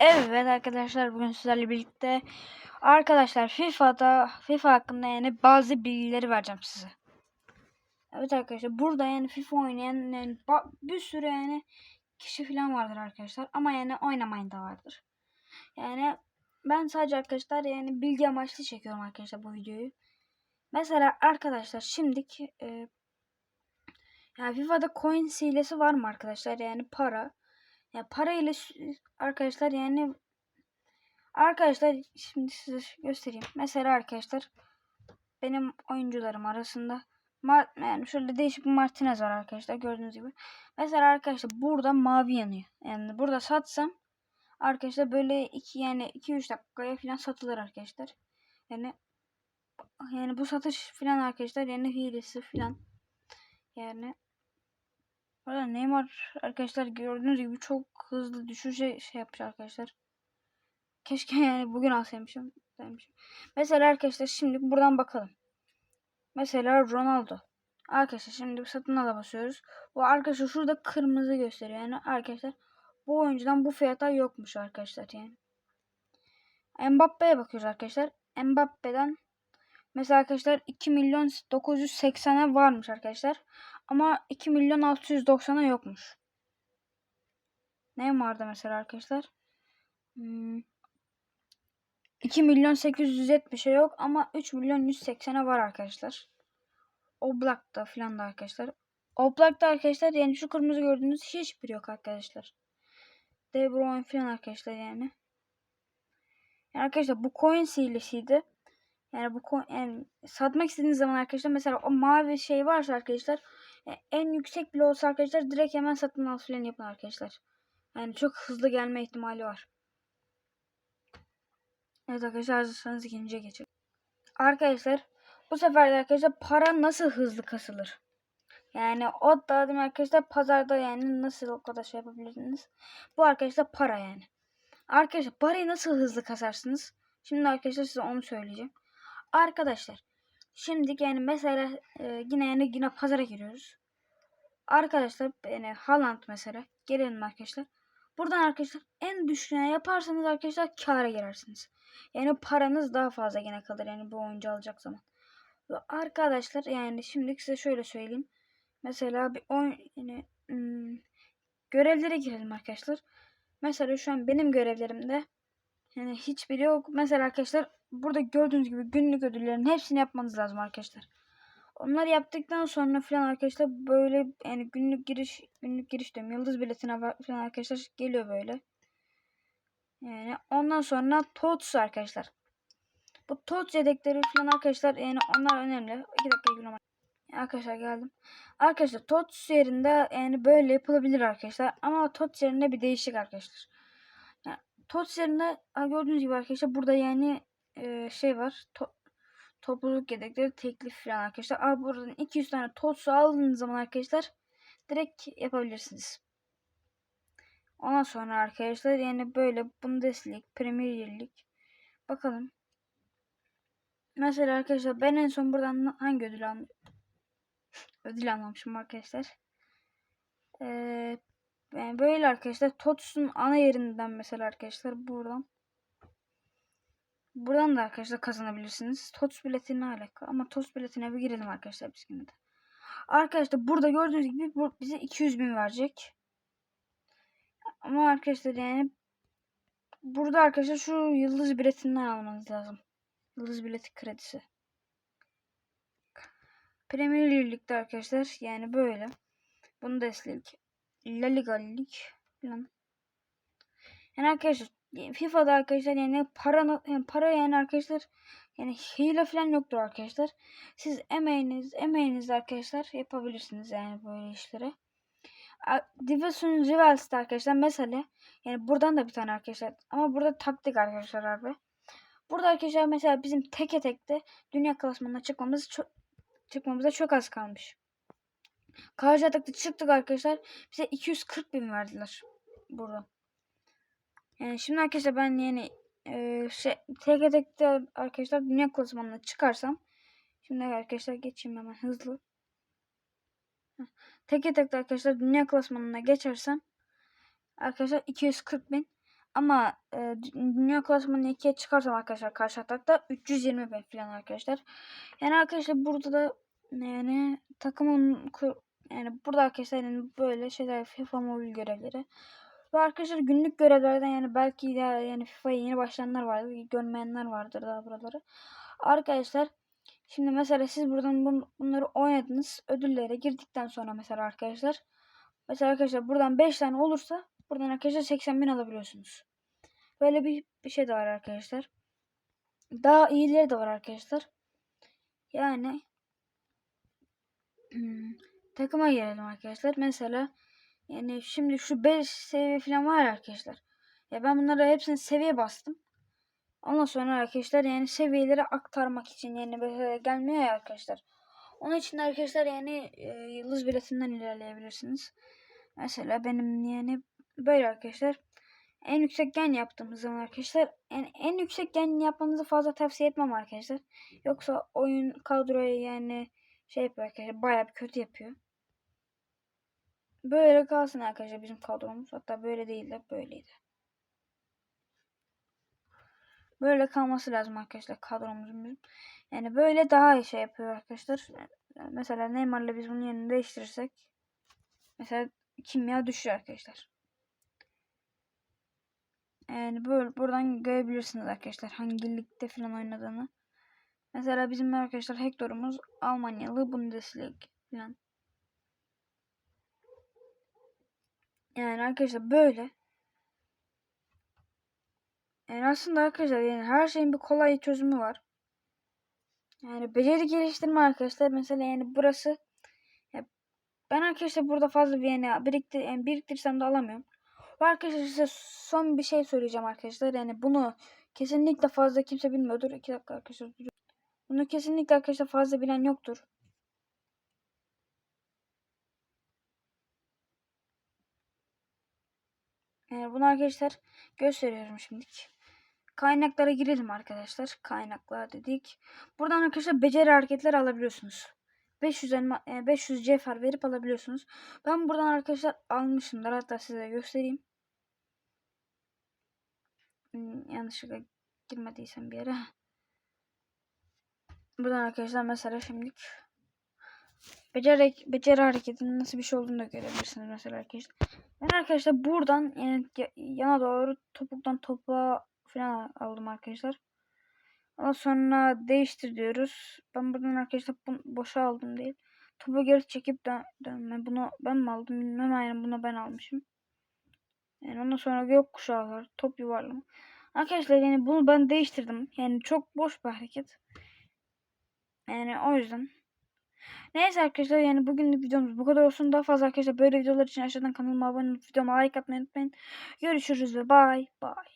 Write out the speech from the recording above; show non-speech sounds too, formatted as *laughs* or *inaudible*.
Evet arkadaşlar bugün sizlerle birlikte arkadaşlar FIFA'da FIFA hakkında yani bazı bilgileri vereceğim size. Evet arkadaşlar burada yani FIFA oynayan yani bir sürü yani kişi falan vardır arkadaşlar ama yani oynamayan da vardır. Yani ben sadece arkadaşlar yani bilgi amaçlı çekiyorum arkadaşlar bu videoyu. Mesela arkadaşlar şimdiki e, yani FIFA'da coin hilesi var mı arkadaşlar yani para. Ya para ile sü- arkadaşlar yani Arkadaşlar şimdi size göstereyim. Mesela arkadaşlar benim oyuncularım arasında Mar yani şöyle değişik bir Martinez var arkadaşlar gördüğünüz gibi. Mesela arkadaşlar burada mavi yanıyor. Yani burada satsam arkadaşlar böyle iki yani 2-3 dakikaya falan satılır arkadaşlar. Yani yani bu satış falan arkadaşlar yani hilesi falan. Yani Burada Neymar arkadaşlar gördüğünüz gibi çok hızlı düşüşe şey yapmış arkadaşlar. Keşke *laughs* yani bugün alsaymışım. demişim. Mesela arkadaşlar şimdi buradan bakalım. Mesela Ronaldo. Arkadaşlar şimdi satın ala basıyoruz. Bu arkadaşlar şurada kırmızı gösteriyor. Yani arkadaşlar bu oyuncudan bu fiyata yokmuş arkadaşlar yani. Mbappe'ye bakıyoruz arkadaşlar. Mbappe'den mesela arkadaşlar 2 milyon 980'e varmış arkadaşlar. Ama 2 milyon 690'a yokmuş. Neymar'da mesela arkadaşlar. Hmm. 2 milyon 870'e yok ama 3 milyon 180'e var arkadaşlar. Oblak'ta filan da arkadaşlar. Oblak'ta arkadaşlar yani şu kırmızı gördüğünüz hiçbir yok arkadaşlar. De Bruyne filan arkadaşlar yani. yani. arkadaşlar bu coin hilesiydi. Yani bu coin, yani satmak istediğiniz zaman arkadaşlar mesela o mavi şey varsa arkadaşlar yani en yüksek bile olsa arkadaşlar direkt hemen satın al filan yapın arkadaşlar. Yani çok hızlı gelme ihtimali var. Evet arkadaşlar hazırsanız ikinciye geçelim. Arkadaşlar bu sefer de arkadaşlar para nasıl hızlı kasılır? Yani o da arkadaşlar pazarda yani nasıl o kadar şey yapabilirsiniz? Bu arkadaşlar para yani. Arkadaşlar parayı nasıl hızlı kasarsınız? Şimdi arkadaşlar size onu söyleyeceğim. Arkadaşlar şimdi yani mesela e, yine yani yine pazara giriyoruz. Arkadaşlar yani Haaland mesela gelelim arkadaşlar. Buradan arkadaşlar en düşüğüne yaparsanız arkadaşlar kâra girersiniz. Yani paranız daha fazla gene kalır yani bu oyuncu alacak zaman. Ve arkadaşlar yani şimdi size şöyle söyleyeyim. Mesela bir oyun yine hmm, görevlere girelim arkadaşlar. Mesela şu an benim görevlerimde yani hiçbiri yok. Mesela arkadaşlar burada gördüğünüz gibi günlük ödüllerin hepsini yapmanız lazım arkadaşlar. Onları yaptıktan sonra falan arkadaşlar böyle yani günlük giriş günlük giriş diyorum. Yıldız biletine falan arkadaşlar geliyor böyle. Yani ondan sonra TOTS arkadaşlar. Bu TOTS yedekleri falan arkadaşlar yani onlar önemli. 2 dakika gülüm. Arkadaşlar geldim. Arkadaşlar TOTS yerinde yani böyle yapılabilir arkadaşlar. Ama TOTS yerinde bir değişik arkadaşlar. Yani TOTS yerinde gördüğünüz gibi arkadaşlar burada yani e, şey var. To topluluk yedekleri teklif falan arkadaşlar. Abi buradan 200 tane TOTS aldığınız zaman arkadaşlar direkt yapabilirsiniz. Ondan sonra arkadaşlar yani böyle Bundesliga, Premier Lig. Bakalım. Mesela arkadaşlar ben en son buradan hangi ödül almışım? ödül almamışım arkadaşlar. Ee, yani böyle arkadaşlar TOTS'un ana yerinden mesela arkadaşlar buradan. Buradan da arkadaşlar kazanabilirsiniz. TOTS bileti ne alaka? Ama TOTS biletine bir girelim arkadaşlar biz yine de. Arkadaşlar burada gördüğünüz gibi bu bize 200 bin verecek. Ama arkadaşlar yani burada arkadaşlar şu yıldız biletinden almanız lazım. Yıldız bileti kredisi. Premier Lig'de arkadaşlar yani böyle. Bundesliga, La Liga Lig. Yani arkadaşlar FIFA'da arkadaşlar yani para yani para yani arkadaşlar yani hile falan yoktur arkadaşlar. Siz emeğiniz emeğiniz arkadaşlar yapabilirsiniz yani böyle işleri. Division Rivals'ta arkadaşlar mesela yani buradan da bir tane arkadaşlar ama burada taktik arkadaşlar abi. Burada arkadaşlar mesela bizim teke tekte dünya klasmanına çıkmamız çok çıkmamıza çok az kalmış. Karşı atakta çıktık arkadaşlar. Bize 240 bin verdiler burada. Yani şimdi arkadaşlar ben yani e, şey teke tekte arkadaşlar dünya klasmanına çıkarsam şimdi arkadaşlar geçeyim hemen hızlı. Teke tekte arkadaşlar dünya klasmanına geçersem arkadaşlar 240 bin Ama e, dü- dünya klasmanını ikiye çıkarsam arkadaşlar karşı atakta 320 bin falan arkadaşlar. Yani arkadaşlar burada da yani takımın yani burada arkadaşlar yani böyle şeyler FIFA mobil görevleri. Ve arkadaşlar günlük görevlerden yani belki ya yani FIFA'ya yeni başlayanlar vardır. Görmeyenler vardır daha buraları. Arkadaşlar şimdi mesela siz buradan bun- bunları oynadınız. Ödüllere girdikten sonra mesela arkadaşlar mesela arkadaşlar buradan 5 tane olursa buradan arkadaşlar 80 bin alabiliyorsunuz. Böyle bir, bir şey de var arkadaşlar. Daha iyileri de var arkadaşlar. Yani hmm, takıma gelelim arkadaşlar. Mesela yani şimdi şu 5 seviye falan var arkadaşlar. Ya ben bunları hepsini seviye bastım. Ondan sonra arkadaşlar yani seviyeleri aktarmak için yani böyle gelmiyor ya arkadaşlar. Onun için arkadaşlar yani e, yıldız biletinden ilerleyebilirsiniz. Mesela benim yani böyle arkadaşlar. En yüksek gen yaptığımız zaman arkadaşlar yani en yüksek gen yapmanızı fazla tavsiye etmem arkadaşlar. Yoksa oyun kadroyu yani şey yapıyor arkadaşlar bayağı bir kötü yapıyor. Böyle kalsın arkadaşlar bizim kadromuz. Hatta böyle değil de böyleydi. Böyle kalması lazım arkadaşlar kadromuzun bizim. Yani böyle daha iyi şey yapıyor arkadaşlar. Mesela Neymar'la biz bunun yerini değiştirirsek mesela kimya düşüyor arkadaşlar. Yani böyle buradan görebilirsiniz arkadaşlar hangi ligde falan oynadığını. Mesela bizim arkadaşlar Hector'umuz Almanyalı Bundesliga falan. Yani arkadaşlar böyle. Yani aslında arkadaşlar yani her şeyin bir kolay çözümü var. Yani beceri geliştirme arkadaşlar mesela yani burası ya ben arkadaşlar burada fazla bir yani biriktir yani biriktirsem de alamıyorum. Arkadaşlar size son bir şey söyleyeceğim arkadaşlar. Yani bunu kesinlikle fazla kimse bilmiyordur. İki dakika arkadaşlar. Bunu kesinlikle arkadaşlar fazla bilen yoktur. Bunu arkadaşlar gösteriyorum şimdilik. Kaynaklara girelim arkadaşlar. Kaynaklar dedik. Buradan arkadaşlar beceri hareketler alabiliyorsunuz. 500 elma, e, 500 cevher verip alabiliyorsunuz. Ben buradan arkadaşlar almışımdır. Hatta size göstereyim. Hmm, yanlışlıkla girmediysem bir yere. Buradan arkadaşlar mesela şimdilik beceri, beceri hareketinin nasıl bir şey olduğunu da görebilirsiniz mesela arkadaşlar. Ben arkadaşlar buradan yani ya- yana doğru topuktan topuğa falan aldım arkadaşlar. Ondan sonra değiştir diyoruz. Ben buradan arkadaşlar bunu boşa aldım değil. Topu geri çekip dön dönme. Bunu ben mi aldım bilmem aynen bunu ben almışım. Yani ondan sonra gökkuşağı var. Top yuvarlama. Arkadaşlar yani bunu ben değiştirdim. Yani çok boş bir hareket. Yani o yüzden. Neyse arkadaşlar yani bugünlük videomuz bu kadar olsun. Daha fazla arkadaşlar böyle videolar için aşağıdan kanalıma abone olup videoma like atmayı unutmayın. Görüşürüz ve bye bye.